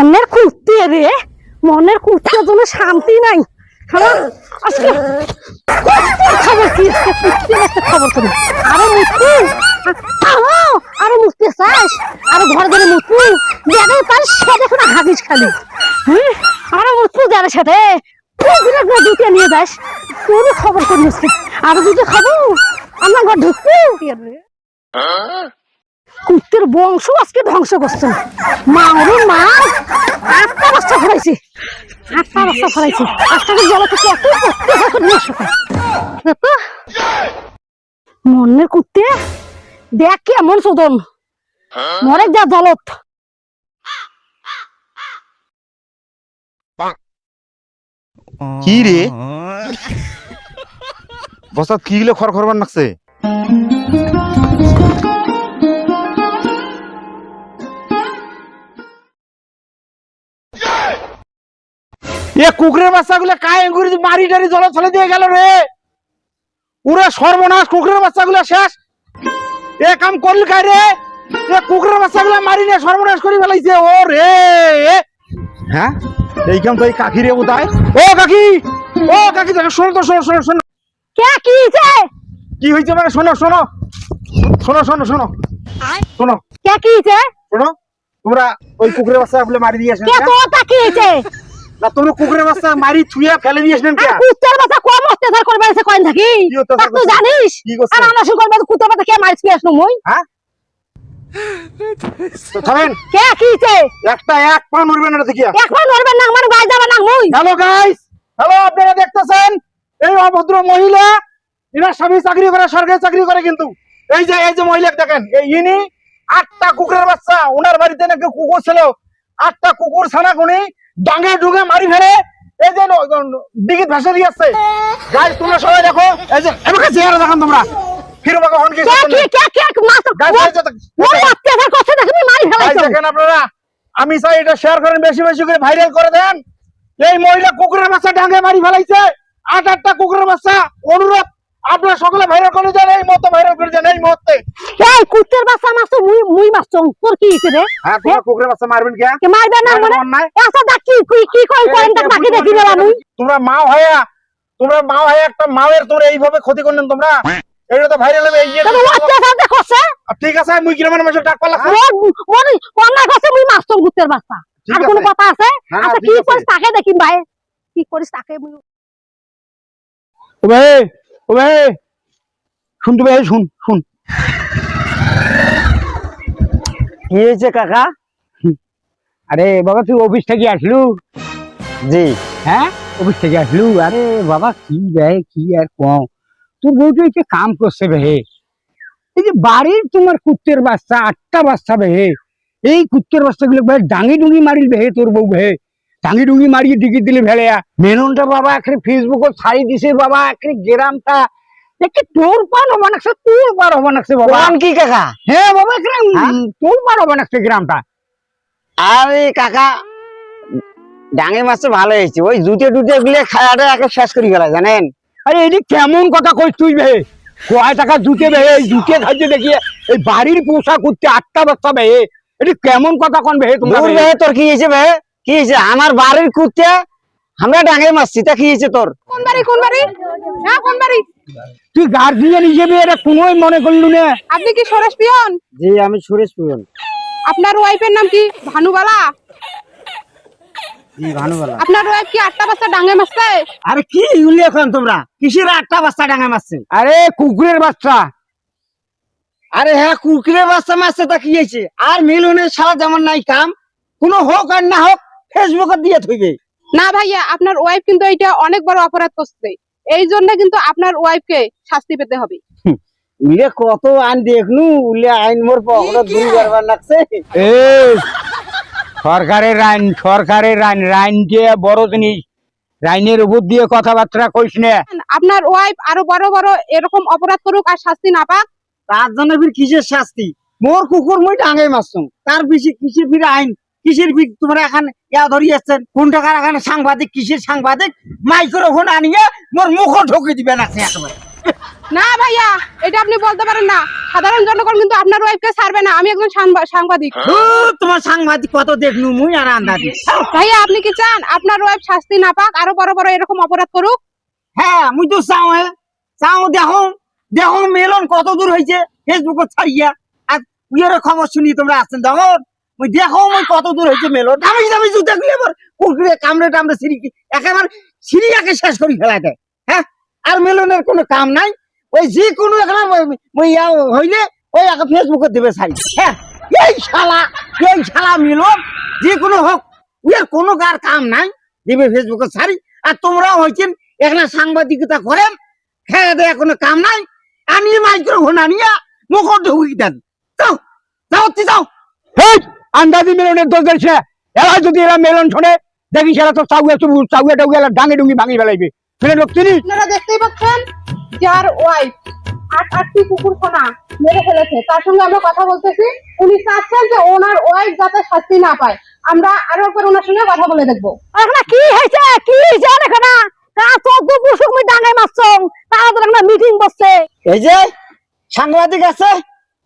মনের কুর্তি রে। মনের কুর্তির জন্য শান্তি নাই। আজকে কুর্তির খবর কি? আজকে কুর্তির একটা খবর করি। আরে মুক্তি আহ, আরে মুক্তি চাস? আরে ঘরে ঘরে মুক্তি যাদের তার সে দেখো না হাগিস খালি। হ্যাঁ আরে মুক্তি যাদের সাথে। প্রতিদিন দুটো নিয়ে যাস। তোর খবর করি আজকে দুটো খাব। আমার ঘর ঢুকতে কুত্তের বংশ আজকে ধ্বংস করছে। মায়ের মা আটটা বাচ্চা ফেলাইছে আটটা জল থেকে এত করতে মনের কুত্তে? দেখ কেমন চোদন। মরে যা জলত। কি রে? বস্তাত কি গিলে খর খরবার নাকছে? এ কুকুরের বাচ্চা গুলো কায় করে মারি টারি জল ফেলে দিয়ে গেল রে। পুরো সর্বনাশ কুকুরের বাচ্চা গুলো শেষ। এ কাম করলি কায় রে? এ কুকুরের বাচ্চা গুলো মারি নিয়ে সর্বনাশ করে ফেলাইছে ও রে। হ্যাঁ? এই কাম তো এই কাকি রে বোধহয়। ও কাকি! ও কাকি দেখো শোনো তো শোনো শোনো শোনো। কে কি হয়েছে কি হয়েছে মানে শোনো শোনো। শোনো শোনো শোনো। শোনো। কে কি হয়েছে শোনো তোমরা ওই কুকুরের বাচ্চা গুলো মারি দিয়ে কে তো তা কি হয়েছে না তোমরা কুকুরের বাচ্চা মারি ফেলে দিয়ে আসলেন কে আর কুত্তার বাচ্চা কম অত্যাচার করবে এসে থাকি? তুই জানিস? আর আমার সঙ্গে করবে কুত্তার বাচ্চা কে আসলো মুই? হ্যাঁ? কে কি হয়েছে একটা এক পা না এখন নড়বে না আমার গায়ে যাবে না মুই। হ্যালো গাইস হ্যালো আপনারা দেখতেছেন? এই অভদ্র মহিলা এরা সবই চাকরি করে সরকারি চাকরি করে কিন্তু। এই যে এই যে মহিলা দেখেন এই ইনি আটটা কুকুরের বাচ্চা ওনার বাড়িতে নাকি কুকুর ছিল। আটটা কুকুর ছানা গুনি ডাঙে ডুঙে মারি ফেলে। এই যে দিঘিত ভাসে দিয়েছে গাইস তোমরা সবাই দেখো এই যে এবারে চেহারা দেখান তোমরা। ফিরবা কখন কি দেখেন। আপনারা আমি চাই এটা শেয়ার করেন বেশি বেশি করে ভাইরাল করে দেন। এই মহিলা কুকুরের বাচ্চা ডাঙ্গে মারি ফেলাইছে। আট আটটা কুকুরের বাচ্চা অনুরোধ। আপনারা সকলে ভাইরাল করে দেন এই মতো ভাইরাল করে দেন এই মুহূর্তে। এই কুত্তার বাচ্চা মাছ মুই মুই মাছ তোর কি হয়েছে রে? হ্যাঁ তোমার কুকুরের বাচ্চা মারবেন কে? কে মারবে না মানে? অন্যায়? এসা দেখ কি কি কি কই করেন তার বাকি দেখি না মুই তোমরা মা হয়া তোমরা মা হয়া একটা মায়ের তোমরা এইভাবে ক্ষতি করলেন তোমরা। এটা তো ভাইরাল হবে এই যে অত্যাচার করছে ঠিক আছে মুই কিরমের মাসে ডাক পালা মোর মোর অন্যায় করছে মুই মাছ তোর কুত্তার বাচ্চা। আর কোনো। কথা আছে? হ্যাঁ, আচ্ছা কি। করিস তাকে দেখি ভাই। কি করিস তাকে মুই ও ভাই ও ভাই শুনতে ভাই শুন শুন। কি হয়েছে কাকা? আরে বাবা তুই অফিস থেকে আসলু? জি। হ্যাঁ? অফিস থেকে আসলু? আরে বাবা কি বে কি আর কম তোর বউটা হচ্ছে কাম করছে বে। এই যে বাড়ির তোমার কুত্তের বাচ্চা আটটা বাচ্চা বে। এই কুত্তের বাচ্চা গুলো বে ডাঙি ডুঙি মারিল বে তোর বউ বে। ডাঙি ডুঙি মারিয়ে ডিগি দিলে ভেড়েয়া। মেননটা বাবা এখানে ফেসবুকে ছাড়ি দিছে বাবা এখানে গ্রামটা। একটি তোর পার হবা নাকছে তোর পার হবা নাকছে বাবা। কোন কি কাকা? হ্যাঁ বাবা হ্যাঁ? তোর পার হবা নাকছে গ্রামটা। আরে কাকা ডাঙে মাছ ভালো হয়েছে। ওই জুতে টুটে গুলে খায়াটা একে শেষ করে গেল জানেন? আরে এটি কেমন কথা কইস তুই বে? কয় টাকা জুতে বে? এই জুতে খাইতে দেখিয়ে এই বাড়ির পোষা করতে আটটা বাচ্চা বে। এটি কেমন কথা কোন দূর বে? বে তোর কি হয়েছে বে? কি হয়েছে? আমার বাড়ির কুত্তে আমরা ডাঙে মারছি তা কি হয়েছে তোর? কোন বাড়ি কোন বাড়ি? হ্যাঁ কোন বাড়ি? তুই গার্জিয়ান হিসেবে এটা কোনোই মনে করলু না। আপনি কি সরেশ পিয়ন? জি আমি সুরেশ পুরন আপনার ওয়াইফের নাম কি? ভানুবালা? জি ভানুবালা। আপনার ওয়াইফ কি আটটা বাচ্চা ডাঙে মারছে? আরে কি এখন তোমরা? কিসের আটটা বাচ্চা ডাঙে মারছে? আরে কুকুরের বাচ্চা। আরে হ্যাঁ কুকুরের বাচ্চা মারছে তা কি হয়েছে? আর মিলনের সারা যেমন নাই কাম কোনো হোক আর না হোক ফেসবুকে দিয়ে থইবে। না ভাইয়া আপনার ওয়াইফ কিন্তু এটা অনেক বড় অপরাধ করছে। এই জন্য কিন্তু আপনার ওয়াইফকে শাস্তি পেতে হবে। উলে কত আইন দেখনু উলে আইন মোর পকড়ে দুই বারবার লাগছে। এ সরকারের আইন সরকারের আইন রাইন দিয়ে বড় জিনিস। রাইনের উপর দিয়ে কথাবার্তা কইস না। আপনার ওয়াইফ আরও বড় বড় এরকম অপরাধ করুক আর শাস্তি না পাক। তার জন্য ফির কিসের শাস্তি? মোর কুকুর মই ডাঙাই মারছুম তার বেশি কিসের ফির আইন? কিসের তোমরা এখন ইয়া ধরি আসছেন কোন টাকার এখানে সাংবাদিক কিসের সাংবাদিক? মাইক্রোফোন আনিয়ে মোর মুখ ঢুকে দিবে না একেবারে। না ভাইয়া এটা আপনি বলতে পারেন না। সাধারণ জনগণ কিন্তু আপনার ওয়াইফকে ছাড়বে না। আমি একজন সাংবাদিক। তোমার সাংবাদিক কত দেখনু মুই আর আন্দাজি। ভাইয়া আপনি কি চান? আপনার ওয়াইফ শাস্তি না পাক আরও বড় বড় এরকম অপরাধ করুক? হ্যাঁ মুই তো চাও হে চাও দেখো দেখো মেলন কত দূর হয়েছে ফেসবুকে ছাড়িয়া। আর উইয়ের খবর শুনি তোমরা আসছেন দেখো। মুই দেখো মুই কত দূর হয়েছে মেলন দামি দামি জুতা গুলি আবার কুকুরে কামড়ে টামড়ে সিঁড়ি একেবারে সিঁড়িয়াকে শেষ করে ফেলা দেয় হ্যাঁ? আর মেলনের কোনো কাম নাই। ওই যে কোনো এখানে হইলে ওই আগে ফেসবুকে দেবে ছাড়ি হ্যাঁ? এই শালা এই শালা মিলন যে কোনো হোক, উইয়ের কোনো কার কাম নাই, দেবে ফেসবুকে ছাড়ি আর তোমরাও হয়েছেন এখানে সাংবাদিকতা করেন, খেয়ে দেয় কোনো কাম নাই। আমি মাইক্রোফোন আনিয়া মুখ ঢুকি দেন। যাও যাও যাও। হেই! আন্দাজি মেলনের দোষ দিয়েছে এরা যদি এরা মেলন শোনে দেখিস এরা তো চাউয়া চুবু চাউয়া টাউয়া এরা ডাঙে ডুঙ্গি ভাঙি ফেলাইবে। ফেলে লোক চিনি আপনারা দেখতেই পাচ্ছেন যার ওয়াইফ আট আটটি কুকুর খানা মেরে ফেলেছে। তার সঙ্গে আমরা কথা বলতেছি। উনি চাচ্ছেন যে ওনার ওয়াইফ যাতে শাস্তি না পায়। আমরা আরও একবার ওনার সঙ্গে কথা বলে দেখব। এখানে কি হয়েছে? কি হয়েছে তাদের একটা মিটিং বসছে এই যে সাংবাদিক আছে?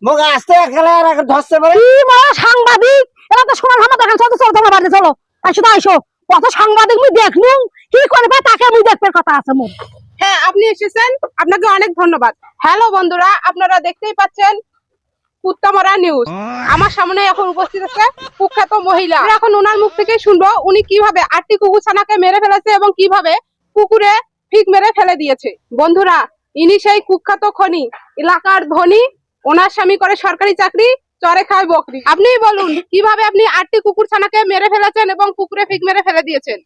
মোক আসতে এখানে আর একে ধরতে পারে কি বড় সাংবাদিক? এরা তো দেখেন চলো চলো তোমার বাড়িতে চলো। আইসো তো আইসো। কত সাংবাদিক মুই দেখনু কি করবে তাকে মুই দেখবার কথা আছে মোর। হ্যাঁ আপনি এসেছেন। আপনাকে অনেক ধন্যবাদ। হ্যালো বন্ধুরা আপনারা দেখতেই পাচ্ছেন কুত্তামারা নিউজ আমার সামনে এখন উপস্থিত আছে কুখ্যাত মহিলা। আমরা এখন ওনার মুখ থেকে শুনব উনি কীভাবে আটটি কুকুর ছানাকে মেরে ফেলেছে এবং কীভাবে কুকুরে ফিক মেরে ফেলে দিয়েছে। বন্ধুরা ইনি সেই কুখ্যাত খনি এলাকার ধনী ওনার স্বামী করে সরকারি চাকরি চরে খায় বকরি। আপনিই বলুন কীভাবে আপনি আটটি কুকুর ছানাকে মেরে ফেলেছেন এবং কুকুরে ফিক মেরে ফেলে দিয়েছেন?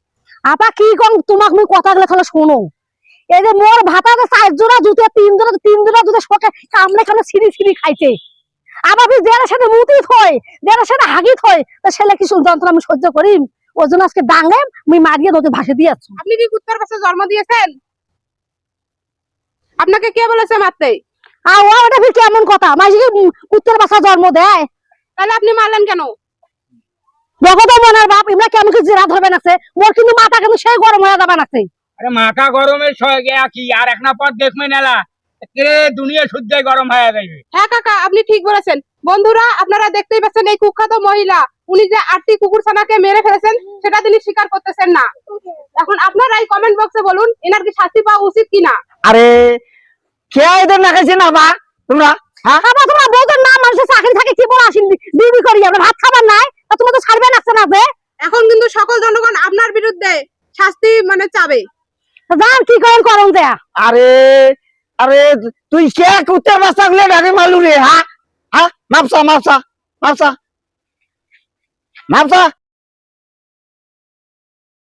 আপা কি কম? তোমাক মুই কথাগুলো তাহলে শোনো। এই যে মোর ভাতাতে চার জোড়া জুতে তিন জোড়া তিন জোড়া জুতে শোকে কামড়ে কামড়ে ছিঁড়ি ছিঁড়ি খাইছে। আবার যারা সাথে মুতিত হয় যারা সাথে হাগিত হয় তা ছেলে কিছু যন্ত্রণা আমি সহ্য করি ওর জন্য আজকে ডাঙে মুই মারিয়ে তোকে ভাসে দিয়েছ আপনি কি কুত্তার কাছে জন্ম দিয়েছেন? আপনাকে কে বলেছে মারতে? আর ও ওটা ফির কেমন কথা? মাঝে কুত্তের বাসা জন্ম দেয়। তাহলে আপনি মারলেন কেন? জগত মনের বাপ ইমরা কেমন কি জেরা ধরবেন আছে মোর কিন্তু মাথা কিন্তু সেই গরম হয়ে যাবেন আছে আরে মাথা গরমের সঙ্গে কি? আর এক না পর দেখবে নেলা। কে দুনিয়া শুদ্ধ গরম হয়ে যাবে হ্যাঁ কাকা আপনি ঠিক বলেছেন। বন্ধুরা আপনারা দেখতেই পাচ্ছেন এই কুখ্যাত মহিলা। উনি যে আটটি কুকুর ছানাকে মেরে ফেলেছেন সেটা তিনি স্বীকার করতেছেন না। এখন আপনারা এই কমেন্ট বক্সে বলুন এনার কি শাস্তি পাওয়া উচিত কিনা? আরে খেয়ে এদের না খাইছে না বা তোমরা হ্যাঁ? আবার তোমার বউদের নাম মানুষের চাকরি থাকে কি বলে আসেন? বিবি করি আমরা ভাত খাবার নাই তা তোমার তো ছাড়বে লাগছে না যে? এখন কিন্তু সকল জনগণ আপনার বিরুদ্ধে শাস্তি মানে চাবে। যান কি করেন করুন দেয়া আরে আরে তুই কে কুত্তে বাচ্চা গুলো ডাকে মারলু রে হ্যাঁ? হ্যাঁ? মাপসা মাপসা মাপসা। মাপসা